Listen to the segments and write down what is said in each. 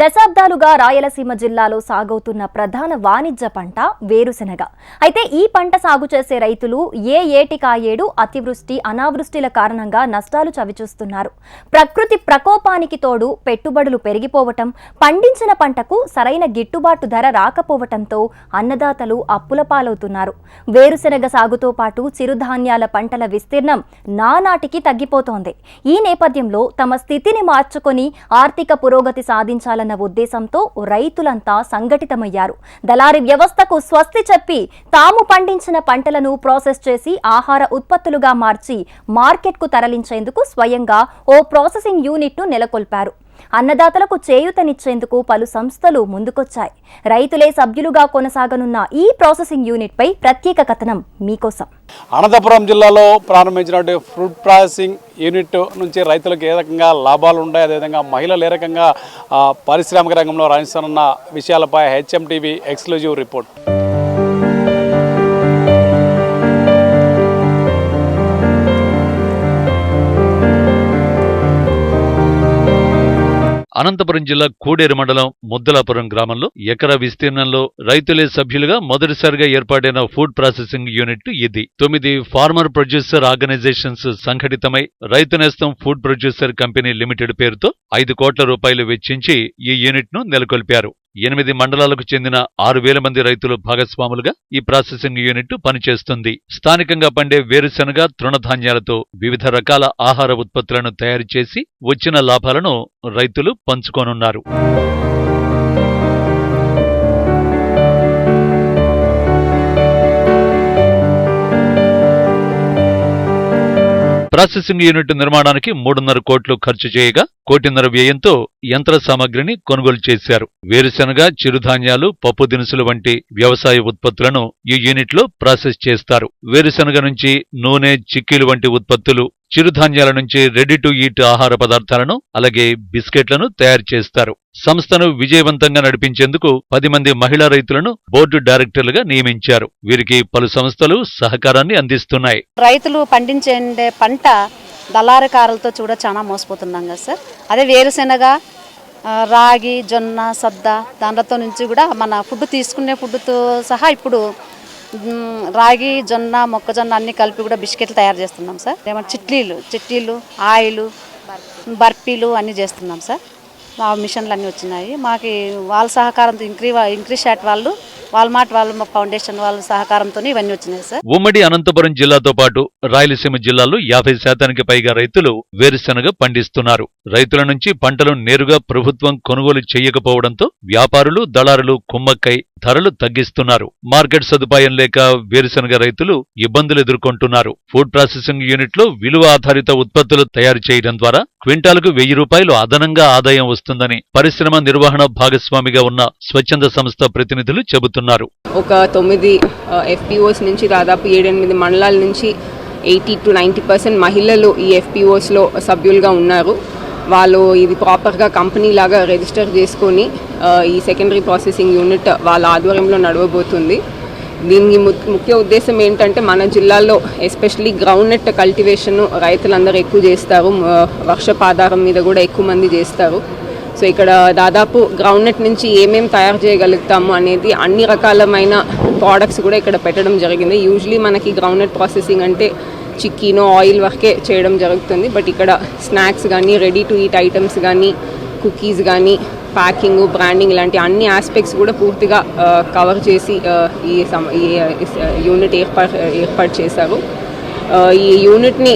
దశాబ్దాలుగా రాయలసీమ జిల్లాలో సాగవుతున్న ప్రధాన వాణిజ్య పంట వేరుశెనగ. అయితే ఈ పంట సాగు చేసే రైతులు ఏ ఏటికాయేడు అతివృష్టి అనావృష్టిల కారణంగా నష్టాలు చవిచూస్తున్నారు. ప్రకృతి ప్రకోపానికి తోడు పెట్టుబడులు పెరిగిపోవటం పండించిన పంటకు సరైన గిట్టుబాటు ధర రాకపోవటంతో అన్నదాతలు అప్పుల పాలవుతున్నారు. వేరుశెనగ సాగుతో పాటు చిరుధాన్యాల పంటల విస్తీర్ణం నానాటికి తగ్గిపోతోంది. ఈ నేపథ్యంలో తమ స్థితిని మార్చుకొని ఆర్థిక పురోగతి చేయాలన్న ఉద్దేశంతో రైతులంతా సంఘటితమయ్యారు. దళారి వ్యవస్థకు స్వస్తి చెప్పి తాము పండించిన పంటలను ప్రాసెస్ చేసి ఆహార ఉత్పత్తులుగా మార్చి మార్కెట్కు తరలించేందుకు స్వయంగా ఓ ప్రాసెసింగ్ యూనిట్ను నెలకొల్పారు. అన్నదాతలకు చేయూతనిచ్చేందుకు పలు సంస్థలు ముందుకొచ్చాయి. రైతులే సభ్యులుగా కొనసాగనున్న ఈ ప్రాసెసింగ్ యూనిట్పై ప్రత్యేక కథనం మీకోసం. అనంతపురం జిల్లాలో ప్రారంభించినటువంటి ఫ్రూట్ ప్రాసెసింగ్ యూనిట్ నుంచి రైతులకు ఏ రకంగా లాభాలు ఉంటాయి అదేవిధంగా మహిళలు ఏ రకంగా పారిశ్రామిక రంగంలో రాణిస్తానన్న విషయాలపై హెచ్ఎంటీవీ ఎక్స్క్లూజివ్ రిపోర్ట్. అనంతపురం జిల్లా కోడేరు మండలం ముద్దలాపురం గ్రామంలో ఎకరా విస్తీర్ణంలో రైతులే సభ్యులుగా మొదటిసారిగా ఏర్పాటైన ఫుడ్ ప్రాసెసింగ్ యూనిట్ ఇది. తొమ్మిది ఫార్మర్ ప్రొడ్యూసర్ ఆర్గనైజేషన్స్ సంఘటితమై రైతు నేస్తం ఫుడ్ ప్రొడ్యూసర్ కంపెనీ లిమిటెడ్ పేరుతో ఐదు కోట్ల రూపాయలు వెచ్చించి ఈ యూనిట్ను నెలకొల్పారు. ఎనిమిది మండలాలకు చెందిన ఆరు వేల మంది రైతులు భాగస్వాములుగా ఈ ప్రాసెసింగ్ యూనిట్ పనిచేస్తుంది. స్థానికంగా పండే వేరుశనగ తృణధాన్యాలతో వివిధ రకాల ఆహార ఉత్పత్తులను తయారు చేసి వచ్చిన లాభాలను రైతులు పంచుకోనున్నారు. ప్రాసెసింగ్ యూనిట్ నిర్మాణానికి మూడున్నర కోట్లు ఖర్చు చేయగా కోటిన్నర వ్యయంతో యంత్ర సామగ్రిని కొనుగోలు చేశారు. వేరుశనగ చిరుధాన్యాలు పప్పు దినుసులు వంటి వ్యవసాయ ఉత్పత్తులను ఈ యూనిట్లో ప్రాసెస్ చేస్తారు. వేరుశనగ నుంచి నూనె చిక్కీలు వంటి ఉత్పత్తులు చిరుధాన్యాల నుంచి రెడీ టు ఈట్ ఆహార పదార్థాలను అలాగే బిస్కెట్లను తయారు చేస్తారు. సంస్థను విజయవంతంగా నడిపించేందుకు పది మంది మహిళా రైతులను బోర్డు డైరెక్టర్లుగా నియమించారు. వీరికి పలు సంస్థలు సహకారాన్ని అందిస్తున్నాయి. రైతులు పండించే పంట దళారకారులతో చూడ చాలా మోసపోతున్నాం కదా సార్. అదే వేరుశెనగ రాగి జొన్న సద్ద దాంట్లతో నుంచి కూడా మన ఫుడ్ తీసుకునే ఫుడ్తో సహా ఇప్పుడు రాగి జొన్న మొక్కజొన్న అన్ని కలిపి కూడా బిస్కెట్లు తయారు చేస్తున్నాం సార్. ఏమంటే చిట్లీలు చిట్లీలు ఆయిలు బర్ఫీలు అన్నీ చేస్తున్నాం సార్. మా మిషన్లు అన్నీ వచ్చినాయి. మాకు వాళ్ళ సహకారంతో ఇంక్రీ ఇంక్రీ షాట్ వాళ్ళు వాల్మార్ట్ ఫౌండేషన్ వాళ్ళ సహకారంతో ఇవన్నీ వచ్చినాయి సార్. ఉమ్మడి అనంతపురం జిల్లాతో పాటు రాయలసీమ జిల్లాలో యాభై శాతానికి పైగా రైతులు వేరుశనగ పండిస్తున్నారు. రైతుల నుంచి పంటలు నేరుగా ప్రభుత్వం కొనుగోలు చేయకపోవడంతో వ్యాపారులు దళారులు కుమ్మక్కై ధరలు తగ్గిస్తున్నారు. మార్కెట్ సదుపాయం లేక వేరుశనగ రైతులు ఇబ్బందులు ఎదుర్కొంటున్నారు. ఫుడ్ ప్రాసెసింగ్ యూనిట్లో విలువ ఆధారిత ఉత్పత్తులు తయారు చేయడం ద్వారా క్వింటాలకు వెయ్యి రూపాయలు అదనంగా ఆదాయం వస్తుందని పరిశ్రమ నిర్వహణ భాగస్వామిగా ఉన్న స్వచ్ఛంద సంస్థ ప్రతినిధులు చెబుతున్నారు. ఒక తొమ్మిది ఎఫ్పిఓస్ నుంచి దాదాపు ఏడెనిమిది మండలాల నుంచి ఎయిటీ టు నైంటీ పర్సెంట్ మహిళలు ఈ ఎఫ్పిఓస్లో సభ్యులుగా ఉన్నారు. వాళ్ళు ఇది ప్రాపర్గా కంపెనీ లాగా రిజిస్టర్ చేసుకొని ఈ సెకండరీ ప్రాసెసింగ్ యూనిట్ వాళ్ళ ఆధ్వర్యంలో నడవబోతుంది. దీనికి ము- ముఖ్య ఉద్దేశం ఏంటంటే మన జిల్లాలో ఎస్పెషలీ గ్రౌండ్ నెట్ కల్టివేషన్ రైతులందరూ ఎక్కువ చేస్తారు. వర్షపాధారం మీద కూడా ఎక్కువ మంది చేస్తారు. సో ఇక్కడ దాదాపు గ్రౌండ్నట్ నుంచి ఏమేమి తయారు చేయగలుగుతాము అనేది అన్ని రకాలమైన ప్రోడక్ట్స్ కూడా ఇక్కడ పెట్టడం జరిగింది. యూజువలీ మనకి గ్రౌండ్నట్ ప్రాసెసింగ్ అంటే చిక్కీనో ఆయిల్ వరకే చేయడం జరుగుతుంది. బట్ ఇక్కడ స్నాక్స్ కానీ రెడీ టు ఈట్ ఐటమ్స్ కానీ కుకీస్ కానీ ప్యాకింగ్ బ్రాండింగ్ ఇలాంటి అన్ని ఆస్పెక్ట్స్ కూడా పూర్తిగా కవర్ చేసి ఈ సమ ఈ యూనిట్ ఏర్పాటు ఏర్పాటు చేశారు. ఈ యూనిట్ని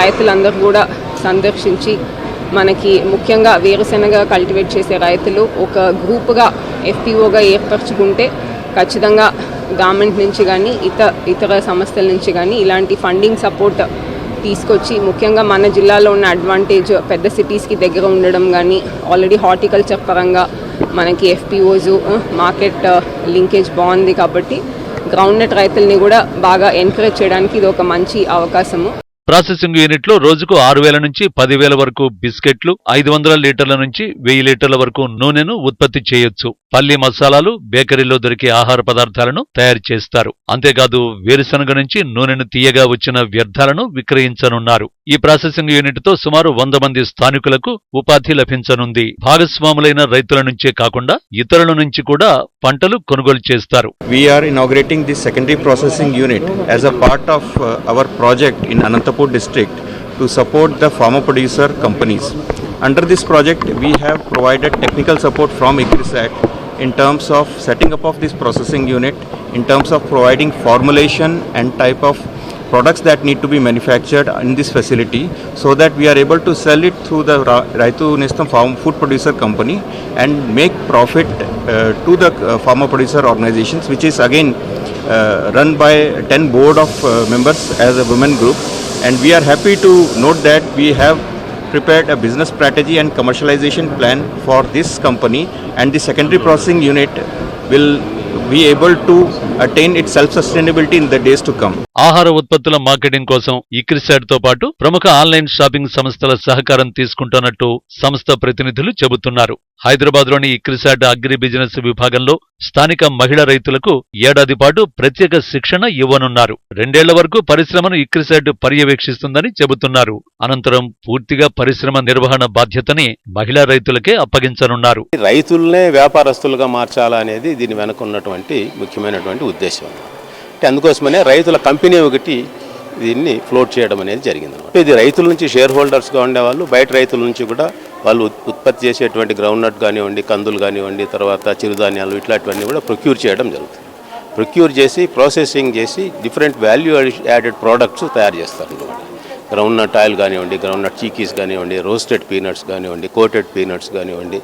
రైతులందరూ కూడా సందర్శించి మనకి ముఖ్యంగా వేరుశెనగ కల్టివేట్ చేసే రైతులు ఒక గ్రూప్గా ఎఫ్పిఓగా ఏర్పరచుకుంటే ఖచ్చితంగా గవర్నమెంట్ నుంచి కానీ ఇతర ఇతర సంస్థల నుంచి కానీ ఇలాంటి ఫండింగ్ సపోర్ట్ తీసుకొచ్చి ముఖ్యంగా మన జిల్లాలో ఉన్న అడ్వాంటేజ్ పెద్ద సిటీస్కి దగ్గర ఉండడం కానీ ఆల్రెడీ హార్టికల్చర్ పరంగా మనకి ఎఫ్పిఓస్ మార్కెట్ లింకేజ్ బాగుంది కాబట్టి గ్రౌండ్ నెట్ రైతుల్ని కూడా బాగా ఎంకరేజ్ చేయడానికి ఇది ఒక మంచి అవకాశము. ప్రాసెసింగ్ యూనిట్లో రోజుకు ఆరు వేల నుంచి పదివేల వరకు బిస్కెట్లు ఐదు వందల లీటర్ల నుంచి వెయ్యి లీటర్ల వరకు నూనెను ఉత్పత్తి చేయొచ్చు. పల్లి మసాలాలు బేకరీలో దొరికే ఆహార పదార్థాలను తయారు చేస్తారు. అంతేకాదు వేరుశనగ నుంచి నూనెను తీయగా వచ్చిన వ్యర్థాలను విక్రయించనున్నారు. ఈ ప్రాసెసింగ్ యూనిట్తో సుమారు వంద మంది స్థానికులకు ఉపాధి లభించనుంది. భాగస్వాములైన రైతుల నుంచే కాకుండా ఇతరుల నుంచి కూడా పంటలు కొనుగోలు చేస్తారు. We're inaugurating the secondary processing unit as a part of our project in Anantapur district to support the farmer producer companies. Under this project, we have provided technical support from ICRISAT in terms of setting up of this processing unit, in terms of providing formulation and type of products that need to be manufactured in this facility so that we are able to sell it through the Ra- Raitu Nestam Farm Food Producer Company and make profit uh, to the uh, farmer producer organizations which is again uh, run by 10 board of uh, members as a women group and we are happy to note that we have prepared a business strategy and commercialization plan for this company. And the secondary processing unit will be able to attain its self-sustainability in the days to come. ఆహార ఉత్పత్తుల marketing కోసం ఇక్రిసాట్తో పాటు ప్రముఖ online shopping సంస్థల సహకారం తీసుకుంటున్నట్టు సంస్థ ప్రతినిధులు చెబుతున్నారు. హైదరాబాద్లోని ఇక్రిసాట్ అగ్రి బిజినెస్ విభాగంలో స్థానిక మహిళా రైతులకు ఏడాది పాటు ప్రత్యేక శిక్షణ ఇవ్వనున్నారు. రెండేళ్ళ వరకు పరిశ్రమను ఇక్రిసాట్ పర్యవేక్షిస్తుందని చెబుతున్నారు. అనంతరం పూర్తిగా పరిశ్రమ నిర్వహణ బాధ్యతని మహిళా రైతులకే అప్పగించనున్నారు. రైతులనే వ్యాపారస్తులుగా మార్చాలనేది దీని వెనక ఉన్నటువంటి ముఖ్యమైనటువంటి ఉద్దేశం అంటే అందుకోసమనే రైతుల కంపెనీ ఒకటి దీన్ని ఫ్లోట్ చేయడం అనేది జరిగింది ఇది రైతుల నుంచి షేర్ హోల్డర్స్గా ఉండేవాళ్ళు బయట రైతుల నుంచి కూడా వాళ్ళు ఉత్- ఉత్పత్తి చేసేటువంటి గ్రౌండ్ నట్ కానివ్వండి కందులు కానివ్వండి తర్వాత చిరుధాన్యాలు ఇట్లాంటివన్నీ కూడా ప్రొక్యూర్ చేయడం జరుగుతుంది. ప్రొక్యూర్ చేసి ప్రాసెసింగ్ చేసి డిఫరెంట్ వాల్యూ యాడెడ్ ప్రోడక్ట్స్ తయారు చేస్తారు అనమాట గ్రౌండ్ నట్ ఆయిల్ కానివ్వండి గ్రౌండ్ నట్ చీకీస్ కానివ్వండి రోస్టెడ్ పీనట్స్ కానివ్వండి కోటెడ్ పీనట్స్ కానివ్వండి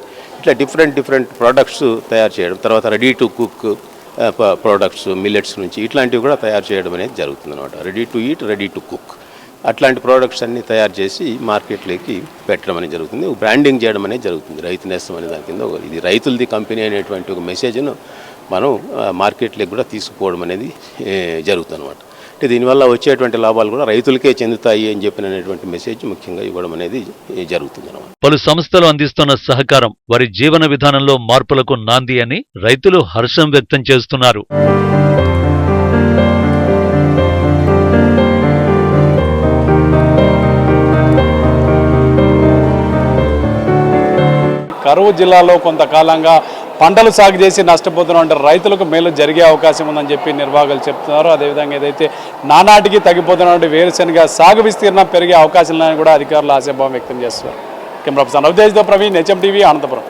ఇట్లా డిఫరెంట్ డిఫరెంట్ ప్రోడక్ట్స్ తయారు చేయడం. తర్వాత ready to cook products millets నుంచి ఇట్లాంటివి కూడా తయారు చేయడం అనేది జరుగుతుంది అనమాట ready to eat ready to cook అట్లాంటి ప్రోడక్ట్స్ అన్నీ తయారు చేసి మార్కెట్లోకి పెట్టడం అనేది జరుగుతుంది. బ్రాండింగ్ చేయడం అనేది జరుగుతుంది. రైతు నేస్తం అనే దాని కింద ఇది రైతులది కంపెనీ అనేటువంటి ఒక మెసేజ్ను మనం uh, మార్కెట్లోకి కూడా తీసుకుపోవడం అనేది uh, జరుగుతుంది అనమాట అంటే దీనివల్ల వచ్చేటువంటి లాభాలు కూడా రైతులకే చెందుతాయి అని చెప్పినటువంటి మెసేజ్ ముఖ్యంగా ఇవ్వడం అనేది జరుగుతుంది అనమాట పలు సంస్థలు అందిస్తున్న సహకారం వారి జీవన విధానంలో మార్పులకు నాంది అని రైతులు హర్షం వ్యక్తం చేస్తున్నారు. కరువు జిల్లాలో కొంతకాలంగా పంటలు సాగు చేసి నష్టపోతున్నటువంటి రైతులకు మేలు జరిగే అవకాశం ఉందని చెప్పి నిర్వాహకులు చెప్తున్నారు. అదేవిధంగా ఏదైతే నానాటికి తగ్గిపోతున్నటువంటి వేరుశనగ సాగు విస్తీర్ణం పెరిగే అవకాశం లేని కూడా అధికారులు ఆశాభావం వ్యక్తం చేస్తున్నారు. కెమెరా పర్సన్ రవితేజ్తో ప్రవీణ్ హెచ్ఎం టీవీ అనంతపురం.